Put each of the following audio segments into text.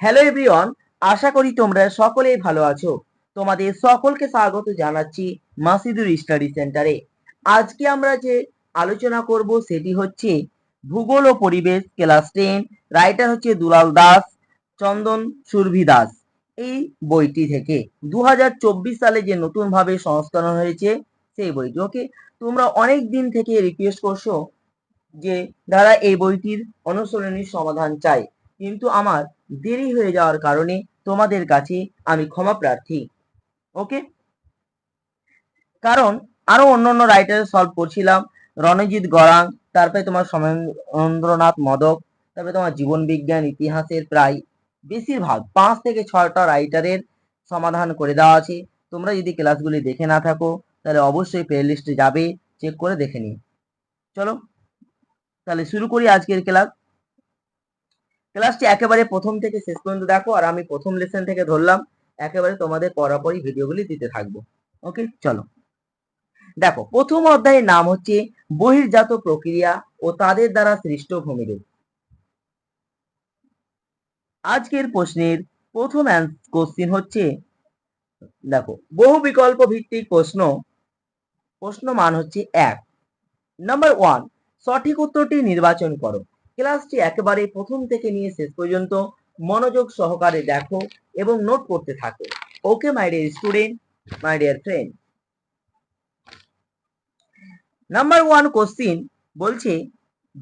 Hello everyone আশা করি তোমরা সকলেই ভালো আছো। তোমাদের সকলকে স্বাগত জানাচ্ছি মাসিদুর স্টাডি সেন্টারে। আজকে আমরা যে আলোচনা করব সেটি হচ্ছে ভূগোল ও পরিবেশ ক্লাস টেন, রাইটার হচ্ছে দুলাল দাস, চন্দন সুরভি দাস। এই বইটি থেকে দু হাজার চব্বিশ সালে যে নতুন ভাবে সংস্করণ হয়েছে, সেই বইটি। ওকে, তোমরা অনেক দিন থেকে রিকোয়েস্ট করছ যে, দাদা, এই বইটির অনুসরণীর সমাধান চাই। কিন্তু আমার দেরি হয়ে যাওয়ার কারণে তোমাদের কাছে আমি ক্ষমা প্রার্থী। ওকে কারণ আরও অন্যান্য রাইটার সলভ করছিলাম। রণজিৎ গরাং তারপরে তোমার সমেন্দ্রনাথ মদক, তারপরে তোমার জীবন বিজ্ঞান, ইতিহাসের প্রায় বেশিরভাগ পাঁচ থেকে ছয়টা রাইটারের সমাধান করে দেওয়া আছে। তোমরা যদি ক্লাসগুলি দেখে না থাকো, তাহলে অবশ্যই প্লে লিস্টে যাবে চেক করে দেখে নিও। চলো, তাহলে শুরু করি আজকের ক্লাস ক্লাসটি একেবারে প্রথম থেকে শেষ পর্যন্ত দেখো, আর আমি প্রথম লেসন থেকে ধরলাম, একেবারে তোমাদের পরাপরই ভিডিওগুলি দিতে থাকব। ওকে চলো। দেখো, প্রথম অধ্যায়ের নাম হচ্ছে বহির্জাত প্রক্রিয়া ও তাদের দ্বারা সৃষ্ট ভূমিরূপ। আজকের প্রশ্নের প্রথম কোশ্চিন হচ্ছে, দেখো, বহু বিকল্প ভিত্তিক প্রশ্ন প্রশ্ন মান হচ্ছে এক। নাম্বার ওয়ান সঠিক উত্তরটি নির্বাচন করো। ক্লাসটি একেবারে প্রথম থেকে নিয়ে শেষ পর্যন্ত মনোযোগ সহকারে দেখো এবং নোট করতে থাকো। Okay my dear student my dear friend number one question বলছে,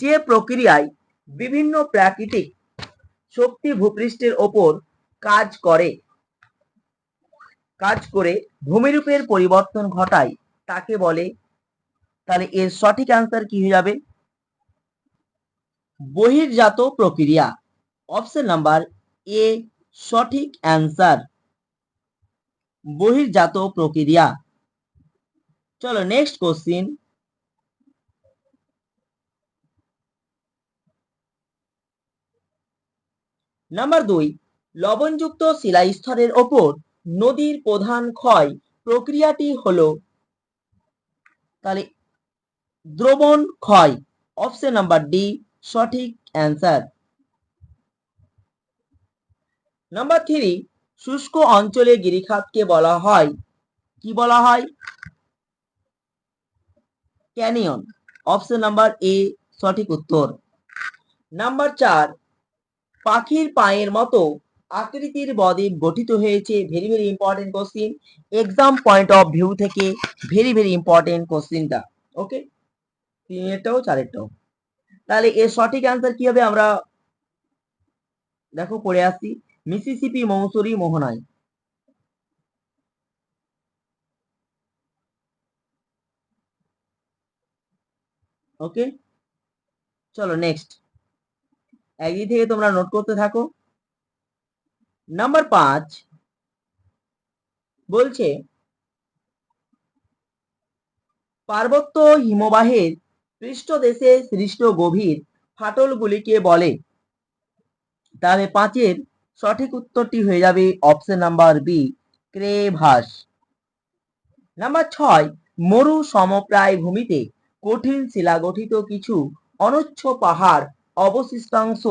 যে প্রক্রিয়ায় বিভিন্ন প্রাকৃতিক শক্তি ভূপৃষ্ঠের ওপর কাজ করে কাজ করে ভূমিরূপের পরিবর্তন ঘটায়, তাকে বলে, তাহলে এর সঠিক অ্যান্সার কি হয়ে যাবে? বহির্জাত প্রক্রিয়া। অপশন নাম্বার এ সঠিক অ্যান্সার বহির্জাত প্রক্রিয়া। চলো নেক্সট কোশ্চিন নাম্বার দুই, লবণযুক্ত শিলাস্তরের ওপর নদীর প্রধান ক্ষয় প্রক্রিয়াটি হলো তাহলে দ্রবণ ক্ষয়। অপশন নাম্বার ডি সঠিক অ্যান্সার। নাম্বার থ্রি, শুষ্ক অঞ্চলে গিরিখাতকে বলা হয়। কি বলা হয়? ক্যানিয়ন। অপশন নাম্বার এ, সঠিক উত্তর। নাম্বার চার, পাখির পায়ের মতো আকৃতির বদ্বীপ গঠিত হয়েছে। Very very important question exam point of view থেকে ভেরি ভেরি ইম্পর্টেন্ট কোশ্চিনটা ওকে তিনেরটাও, চারেরটাও। তাহলে এর সঠিক অ্যান্সার কি হবে আমরা দেখো পড়ে আসছি। মিসিসিপি মৌসুরি মোহনায় ওকে চলো নেক্সট একদিক থেকে তোমরা নোট করতে থাকো। নাম্বার পাঁচ বলছে, পার্বত্য হিমবাহের পৃষ্ঠদেশে সৃষ্ট গভীর ফাটলগুলিকে বলে। তাহলে পাঁচের সঠিক উত্তরটি হয়ে যাবে option number B crevasse. Number ছয়, মরু সমপ্রায় ভূমিতে কঠিন শিলা গঠিত কিছু অনুচ্ছ পাহাড় অবশিষ্টাংশ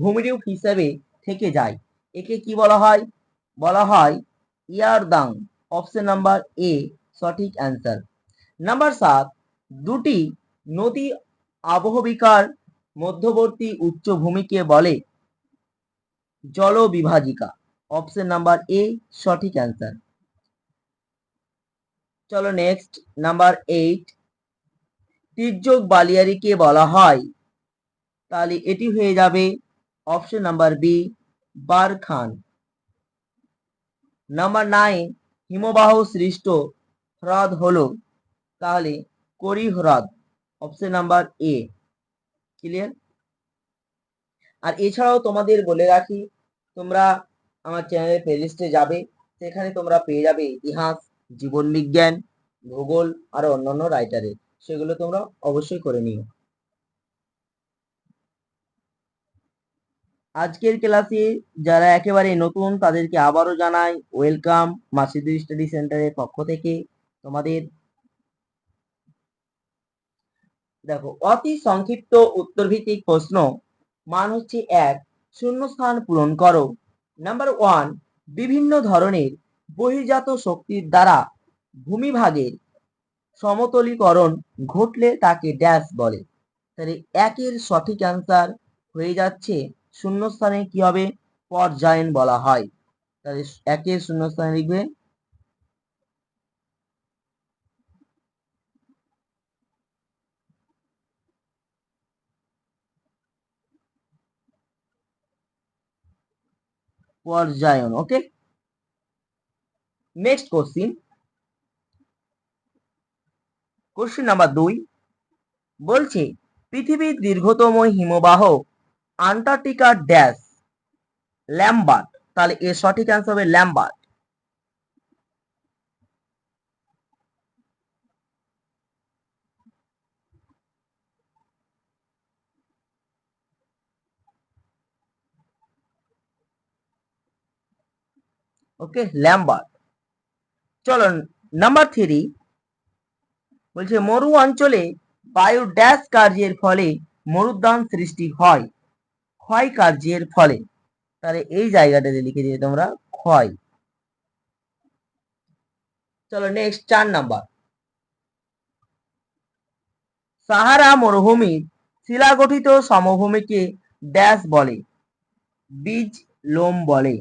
ভূমিরূপ হিসেবে থেকে যায়। একে কি বলা হয়? বলা হয় ইয়ারদাং। অপশন নাম্বার এ সঠিক অ্যান্সার নাম্বার সাত, দুটি নদী আবহবিকার মধ্যবর্তী উচ্চভূমিকে বলে জলবিভাজিকা। অপশন নাম্বার এ সঠিক অ্যান্সার চলো নেক্সট নাম্বার এইট তির্যক বালিয়ারিকে বলা হয়। তাহলে এটি হয়ে যাবে option number B barchan number nine হিমবাহ সৃষ্ট হ্রদ হলো, তাহলে করি হ্রদ অপশন নাম্বার এ ক্লিয়ার আর এছাড়াও তোমাদের বলে রাখি, তোমরা আমার চ্যানেলের প্লেলিস্টে যাবে, সেখানে তোমরা পেয়ে যাবে ইতিহাস, জীবন বিজ্ঞান, ভূগোল, আর অন্যান্য রাইটারের সেগুলো তোমরা অবশ্যই করে নিও। আজকের ক্লাসে যারা একেবারে নতুন, তাদেরকে আবারও জানাই ওয়েলকাম মাসিদুর স্টাডি সেন্টারের পক্ষ থেকে। তোমাদের দেখো অতি সংক্ষিপ্ত উত্তর ভিত্তিক প্রশ্ন। মান হচ্ছে এক শূন্য স্থান পূরণ করো। নাম্বার ওয়ান বিভিন্ন ধরনের বহির্জাত শক্তির দ্বারা ভূমিভাগের সমতলীকরণ ঘটলে তাকে ড্যাশ বলে। তাহলে একের সঠিক অ্যান্সার হয়ে যাচ্ছে, শূন্যস্থানে কি হবে? পর্যায়ন বলা হয়। তাহলে একের শূন্যস্থানে লিখবে পর্যায়ন okay next question question number দুই. বলছে, পৃথিবীর দীর্ঘতম হিমবাহ আন্টার্কটিকার ড্যাশ ল্যাম্বার্ট তাহলে এর সঠিক অ্যান্সার হবে ল্যাম্বার্ট ওকে ল্যাম্বার্ট চলো নাম্বার থ্রি বলছে, মরু অঞ্চলে বায়ু ড্যাশ কার্যের ফলে মরুদ্যান সৃষ্টি হয়। ক্ষয় কার্যের ফলে। তাহলে এই জায়গাটাতে লিখে দিয়ে তোমরা, ক্ষয়। চলো নেক্সট চার নাম্বার সাহারা মরুভূমির শিলাগঠিত সমভূমিকে ড্যাশ বলে, বীজ লোম বলে।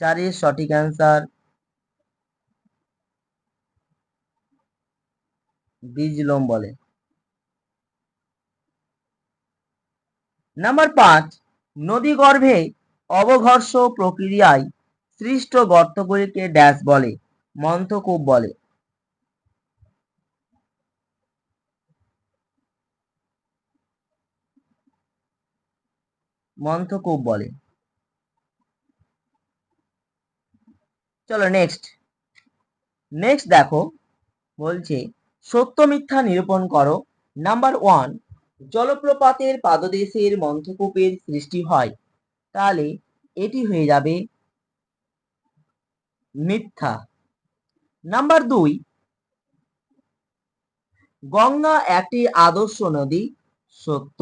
চারের সঠিক অ্যান্সার বীজ লোম বলে। নাম্বার পাঁচ, নদী গর্ভে অবঘর্ষ প্রক্রিয়ায় সৃষ্ট গর্তগুলিকে ড্যাশ বলে, মন্থকূপ বলে। মন্থকূপ বলে। চলো নেক্সট নেক্সট দেখো, বলছে, সত্য মিথ্যা নিরূপণ করো। নাম্বার ওয়ান জলপ্রপাতের পাদদেশের মন্থকূপের সৃষ্টি হয়। তাহলে এটি হয়ে যাবে মিথ্যা। নাম্বার দুই, গঙ্গা একটি আদর্শ নদী, সত্য।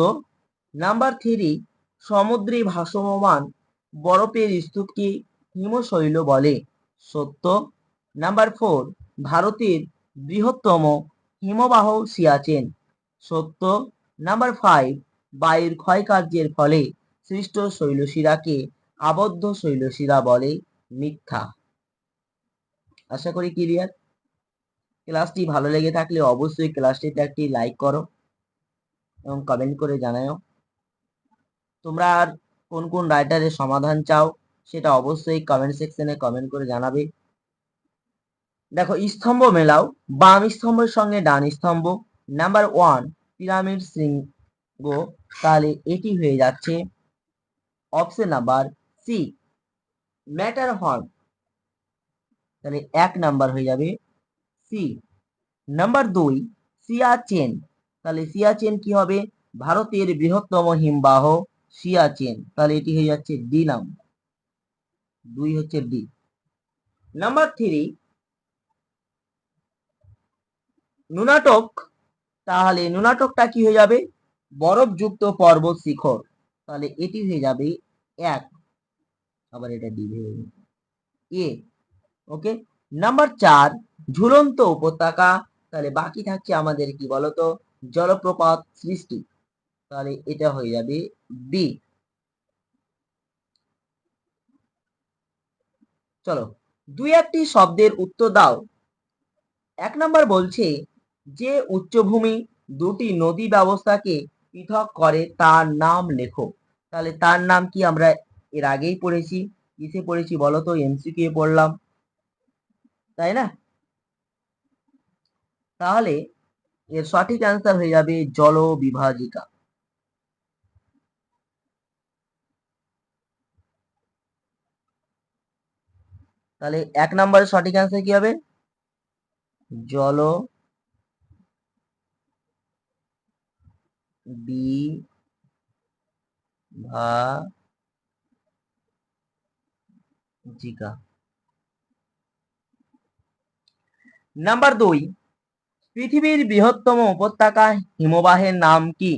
নাম্বার থ্রি সমুদ্রে ভাসমান বরফের স্তূপকে হিমশৈল বলে। সত্য। নাম্বার ফোর ভারতের বৃহত্তম হিমবাহ সিয়াচেন। সত্য। নাম্বার ফাইভ বায়ুর ক্ষয়কার্যের ফলে সৃষ্ট শৈলশিরাকে আবদ্ধ শৈলশিরা বলে মিথ্যা। আশা করি ক্লিয়ার ক্লাসটি ভালো লেগে থাকলে অবশ্যই ক্লাসটিতে একটি লাইক করো এবং কমেন্ট করে জানাও তোমরা আর কোন কোন রাইটারের সমাধান চাও? সেটা অবশ্যই কমেন্ট সেকশনে কমেন্ট করে জানাবে। দেখো, স্তম্ভ মেলাও, বাম স্তম্ভের সঙ্গে ডান স্তম্ভ। নাম্বার ওয়ান পিরামিড শৃঙ্গ। তাহলে এটি হয়ে যাচ্ছে option number C Matterhorn তাহলে এক নাম্বার হয়ে যাবে সি নাম্বার দুই সিয়াচেন তাহলে সিয়াচেন কি হবে? ভারতের বৃহত্তম হিমবাহ সিয়াচেন তাহলে এটি হয়ে যাচ্ছে ডি নাম্বার দুই হচ্ছে ডি। নাম্বার থ্রি, নুনাটক, তাহলে নুনাটকটা কি হয়ে যাবে? বরফযুক্ত পর্বত শিখর তাহলে এটি হয়ে যাবে এক। আবার এটা ডি ভেবে এ, ওকে? নাম্বার চার, ঝুলন্ত উপত্যকা। তাহলে বাকি থাকছে আমাদের কি বলতো? জলপ্রপাত সৃষ্টি। তাহলে এটা হয়ে যাবে বি চলো, দুই একটি শব্দের উত্তর দাও। এক নম্বর বলছে, যে উচ্চভূমি দুটি নদী ব্যবস্থাকে পৃথক করে, তার নাম লেখো। তাহলে তার নাম কি আমরা এর আগেই পড়েছি? কিসে পড়েছি বলো তো? এমসিকিউ পড়লাম। তাই না? তাহলে এর সঠিক অ্যান্সার হয়ে যাবে জল বিভাজিকা তাহলে এক নম্বরের সঠিক অ্যান্সার কি হবে? জল বিভাজিকা নাম্বার দুই, পৃথিবীর বৃহত্তম উপত্যকা হিমবাহের নাম কি?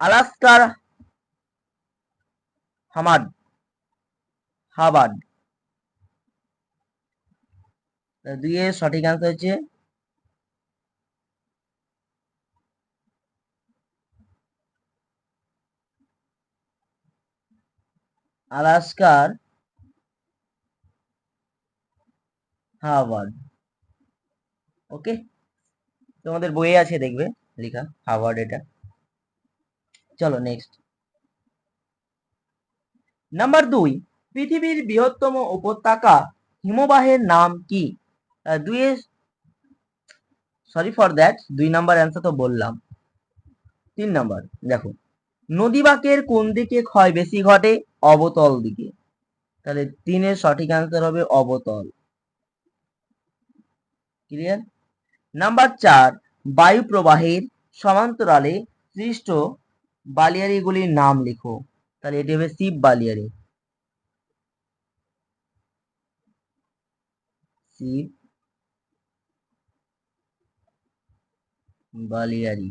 আলাস্কার হামাড হাবাড দুইয়ের সঠিক আনসার হচ্ছে আলাস্কার হাওয়ার্ড। ওকে? তোমাদের বইয়ে আছে দেখবে, লেখা হাওয়ার্ড এটা। চলো নেক্সট নাম্বার দুই, পৃথিবীর বৃহত্তম উপত্যকা হিমবাহের নাম কি? দুইয়ে সরি ফর দ্যাট দুই নাম্বার অ্যান্সার তো বললাম। তিন নাম্বার দেখো, নদী বাঁকের কোন দিকে ক্ষয় বেশি ঘটে? অবতল দিকে। তাহলে তিনের সঠিক অ্যান্সার হবে অবতল। ক্লিয়ার নাম্বার চার, বায়ু প্রবাহের সমান্তরালে সৃষ্ট বালিয়ারিগুলির নাম লিখো। তাহলে এটি হবে শিব বালিয়ারি। শিব বালিয়ারি।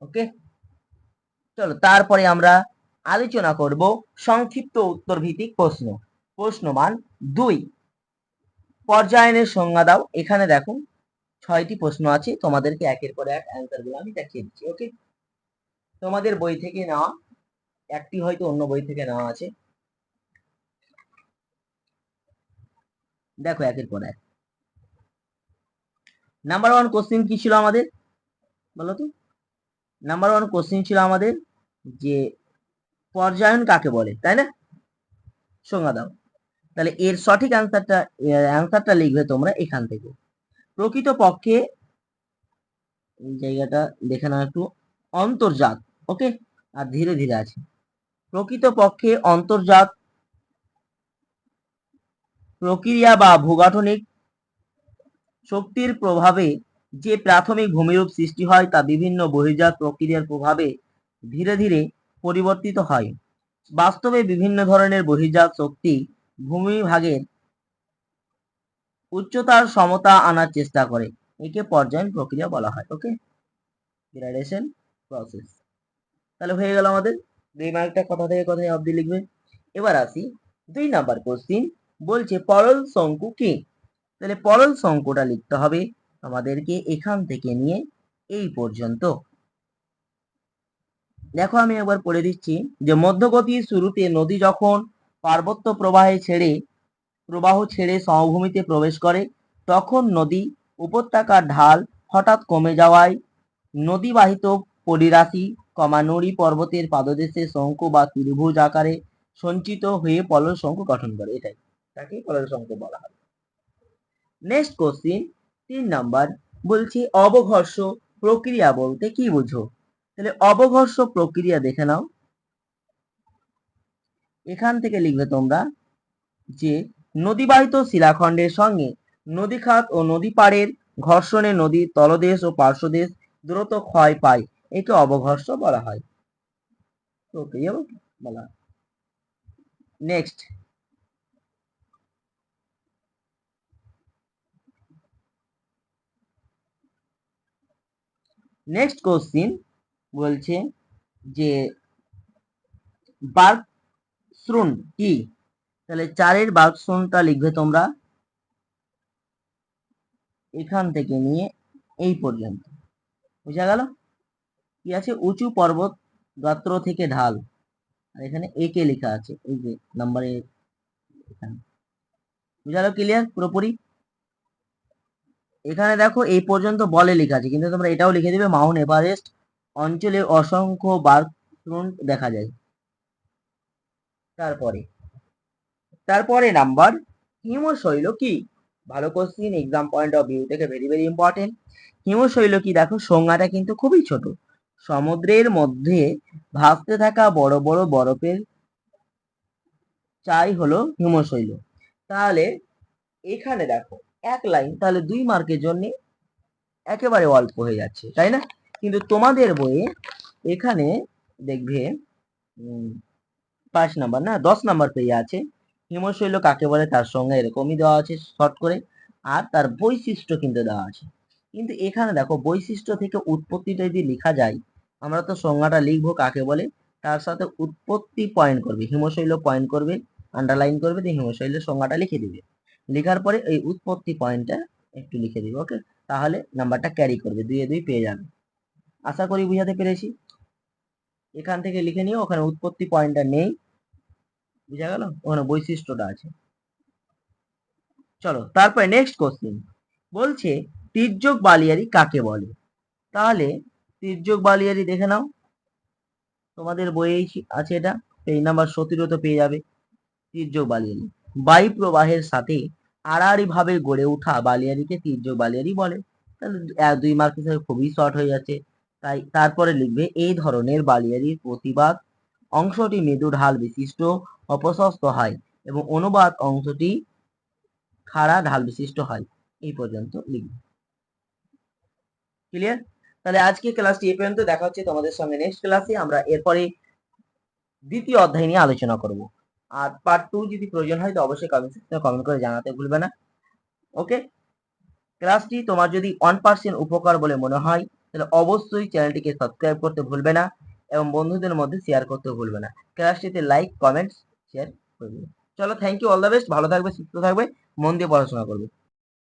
ওকে? চলো, তারপরে আমরা আলোচনা করব সংক্ষিপ্ত উত্তর ভিত্তিক প্রশ্ন। প্রশ্নমান দুই। পর্যায়নের সংজ্ঞা দাও। এখানে দেখো, ছয়টি প্রশ্ন আছে, তোমাদেরকে একের পর এক অ্যান্সারগুলো আমি দেখিয়ে দিচ্ছি, ওকে? তোমাদের বই থেকে নেওয়া, একটি হয়তো অন্য বই থেকে নেওয়া আছে। দেখো, একের পর এক। নাম্বার ওয়ান কোশ্চিন কি ছিল আমাদের? বলো তো। নাম্বার ওয়ান কোশ্চিন ছিল আমাদের যে পর্যায়ন কাকে বলে, তাই না? সংজ্ঞা দাও। তাহলে এর সঠিক অ্যান্সারটা অ্যান্সারটা লিখবে তোমরা এখান থেকে। প্রকৃত পক্ষে এই জায়গাটা দেখে নাও একটু। অন্তর্জাত ওকে আর ধীরে ধীরে আছে। প্রকৃত পক্ষে অন্তর্জাত প্রক্রিয়া বা ভূগাঠনিক শক্তির প্রভাবে যে প্রাথমিক ভূমিরূপ সৃষ্টি হয় তা বিভিন্ন বহির্জাত প্রক্রিয়ার প্রভাবে ধীরে ধীরে পরিবর্তিত হয়। বাস্তবে বিভিন্ন ধরনের বহির্জাত শক্তি ভূমিভাগের উচ্চতার সমতা আনার চেষ্টা করে। একে পর্যায়ন প্রক্রিয়া বলা হয়। ওকে গ্রাডেশন প্রসেস তাহলে হয়ে গেল আমাদের। দুই মার্কটা কথা থেকে কথায় অবধি লিখবে? এবার আসি দুই নাম্বার কোশ্চিন বলছে পরল শঙ্কু কি? তাহলে পরল শঙ্কুটা লিখতে হবে আমাদেরকে এখান থেকে নিয়ে এই পর্যন্ত। দেখো আমি একবার পড়ে দিচ্ছি যে মধ্যগতির শুরুতে নদী যখন পার্বত্য প্রবাহে ছেড়ে, প্রবাহ ছেড়ে সমভূমিতে প্রবেশ করে, তখন নদী উপত্যকার ঢাল হঠাৎ কমে যাওয়ায় নদীবাহিত পরিরাশি কমা নুড়ি পর্বতের পাদদেশে শঙ্কু বা ত্রিভুজ আকারে সঞ্চিত হয়ে পলল শঙ্কু গঠন করে। এটাই। তাকে পলল শঙ্কু বলা হয়। নেক্সট কোশ্চিন তিন নাম্বার, বলছি অবঘর্ষ প্রক্রিয়া বলতে কি বুঝো? তাহলে অবঘর্ষ প্রক্রিয়া দেখে নাও। এখান থেকে লিখবে তোমরা যে নদীবাহিত শিলাখণ্ডের সঙ্গে নদীখাত ও নদী পাড়ের ঘর্ষণে নদীর তলদেশ ও পার্শ্বদেশ দ্রুত ক্ষয় পায়। একে অবঘর্ষ বলা হয়। প্রক্রিয়া বলা নেক্সট নেক্সট কোশ্চিন বলছে যে বার্ক শ্রুন কি? তাহলে চারের বার্ক শ্রুনটা লিখবে তোমরা এখান থেকে নিয়ে এই পর্যন্ত। বুঝা গেল? কি আছে? উঁচু পর্বত গাত্র থেকে ঢাল। আর এখানে একে লেখা আছে। এই যে নাম্বারে বুঝা গেল? ক্লিয়ার পুরোপুরি? এখানে দেখো এই পর্যন্ত বলে লেখা আছে, কিন্তু তোমরা এটাও লিখে দিবে, মাউন্ট এভারেস্ট অঞ্চলে অসংখ্য বার্ক ফ্রন্ট দেখা যায়। তারপরে তারপরে নাম্বার হিমশৈল কি? ভালো question exam point of view থেকে ভেরি ভেরি ইম্পর্টেন্ট হিমশৈল কি? দেখো, সংজ্ঞাটা কিন্তু খুবই ছোট। সমুদ্রের মধ্যে ভাসতে থাকা বড় বড় বরফের চাই হলো হিমশৈল তাহলে, এখানে দেখো এক লাইন তাহলে দুই মার্কের জন্য একেবারে অল্প হয়ে যাচ্ছে, তাই না? কিন্তু তোমাদের বইয়ে এখানে দেখবে পাঁচ নাম্বার না, দশ নাম্বার পেয়ে আছে হিমশৈল কাকে বলে? তার সঙ্গে এরকমই দেওয়া আছে শর্ট করে। আর তার বৈশিষ্ট্য কিন্তু দেওয়া আছে। কিন্তু এখানে দেখো, বৈশিষ্ট্য থেকে উৎপত্তিটা যদি লেখা যায়, আমরা তো সংজ্ঞাটা লিখব কাকে বলে? তার সাথে উৎপত্তি পয়েন্ট করবে। হিমশৈল পয়েন্ট করবে আন্ডারলাইন করবে, দিয়ে হিমশৈলের সংজ্ঞাটা লিখে দিবে। লেখার পরে এই উৎপত্তি পয়েন্টটা একটু লিখে দিবে ওকে তাহলে নাম্বারটা ক্যারি করবে দুইয়ে দুই পেয়ে যাবে। আশা করি বুঝাতে পেরেছি? এখান থেকে লিখে নিও, ওখানে উৎপত্তি পয়েন্টটা নেই। বুঝা গেল? ওখানে বৈশিষ্ট্যটা আছে। চলো, তারপরে নেক্সট কোশ্চেন বলছে, তির্যক বালিয়ারি কাকে বলে? তাহলে তির্যক বালিয়ারি দেখে নাও। তোমাদের বইয়েই আছে এটা। পেজ নাম্বার সতেরো তো পেয়ে যাবে। তির্যক বালিয়ারি। বায়ু প্রবাহের সাথে আড়াআড়ি ভাবে গড়ে ওঠা বালিয়ারিকে তির্যক বালিয়ারি বলে। তাহলে দুই মার্ক হিসেবে খুবই শর্ট হয়ে যাচ্ছে। তাই তারপরে লিখবে, এই ধরনের বালিয়ারির প্রতিবাদ অংশটি মৃদু ঢাল বিশিষ্ট অপ্রশস্ত হয় এবং অনুবাদ অংশটি খাড়া ঢাল বিশিষ্ট হয়। এই পর্যন্ত লিখবে। ক্লিয়ার তাহলে আজকে ক্লাসটি এ পর্যন্ত। দেখা হচ্ছে তোমাদের সঙ্গে নেক্সট ক্লাসে আমরা এরপরে দ্বিতীয় অধ্যায় নিয়ে আলোচনা করব। আর পার্ট টু যদি প্রয়োজন হয় তো অবশ্যই কমেন্ট সেকশনে কমেন্ট করে জানাতে ভুলবে না। ওকে ক্লাসটি তোমার যদি ওয়ান পার্সেন্ট উপকার বলে মনে হয়, তাহলে অবশ্যই চ্যানেলটিকে সাবস্ক্রাইব করতে ভুলবে না এবং বন্ধুদের মধ্যে শেয়ার করতে ভুলবে না। ক্লাসটিতে লাইক কমেন্টস শেয়ার করবে। চলো thank you all the best ভালো থাকবে, সুস্থ থাকবে, মন দিয়ে পড়াশোনা করবে।